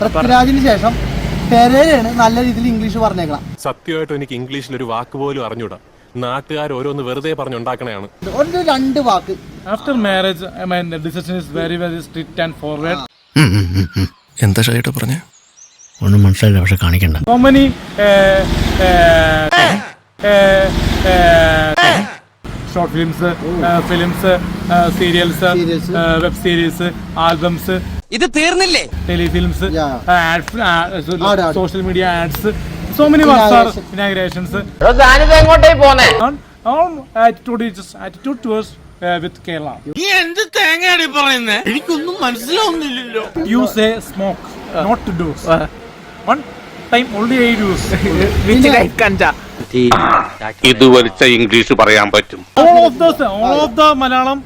പൃഥ്വിരാജിന് ശേഷം പെരേരയാണ് നല്ല രീതിയിൽ ഇംഗ്ലീഷ് പറഞ്ഞേക്കണം. സത്യമായിട്ട് എനിക്ക് ഇംഗ്ലീഷിൽ ഒരു വാക്ക് പോലും അറിഞ്ഞൂടാ. നാട്ടുകാർ ഓരോന്ന് വെറുതെ പറഞ്ഞുണ്ടാക്കണയാണ്. ഒരു രണ്ട് വാക്ക്. After marriage I mean the decision is very very strict and forward. എന്താ ഷൈട്ട് പറഞ്ഞേ? ഒന്നും മനസ്സിലായില്ല പക്ഷെ കാണിക്കണ്ട. So many short films films serials web series uh, uh, uh, ഇത് തീർന്നില്ലേ uh, uh, media ads. So many works are inaugurations. എങ്ങോട്ടേ പോന്നെ uh. നീ എന്ത് തേങ്ങയാണ് എനിക്കൊന്നും മനസ്സിലാവുന്നില്ലല്ലോ You say smoke, not to do. One time only I use. ഇത് വലിച്ച English പറയാൻ പറ്റും. All of the all of the Malayalam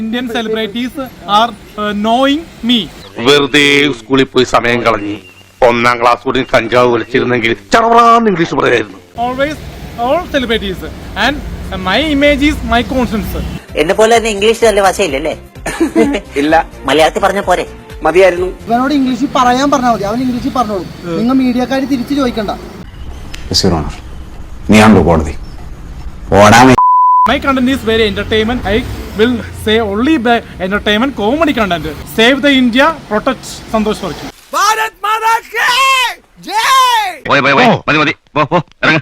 Indian celebrities are knowing me knowing me. വെറുതെ സ്കൂളിൽ പോയി സമയം കളഞ്ഞു ഒന്നാം ക്ലാസ് കൂടി കഞ്ചാവ് വലിച്ചിരുന്നെങ്കിൽ ചറവറാന്ന് ഇംഗ്ലീഷ് പറയായിരുന്നു. Always all celebrities and my image is my conscience എന്നെ പോലെ തന്നെ ഇംഗ്ലീഷ് നല്ല വശയില്ലല്ലേ ഇല്ല. മലയാളത്തിൽ പറഞ്ഞ പോരെ. മതിയായിരുന്നു. ഇവനോട് ഇംഗ്ലീഷിൽ പറയാൻ പറഞ്ഞാൽ മതി. അവൻ ഇംഗ്ലീഷിൽ പറഞ്ഞോളൂ. നിങ്ങൾ മീഡിയക്കാർ തിരിച്ചു ചോദിക്കണ്ട. നീയാണല്ലോ കോടതി ഓടാൻ is very entertainment. I will say only the entertainment comedy content. Save the India, protect Santosh Varki. പോയി പോയി പോയി മതി മതി പോ പോ ഇറങ്ങ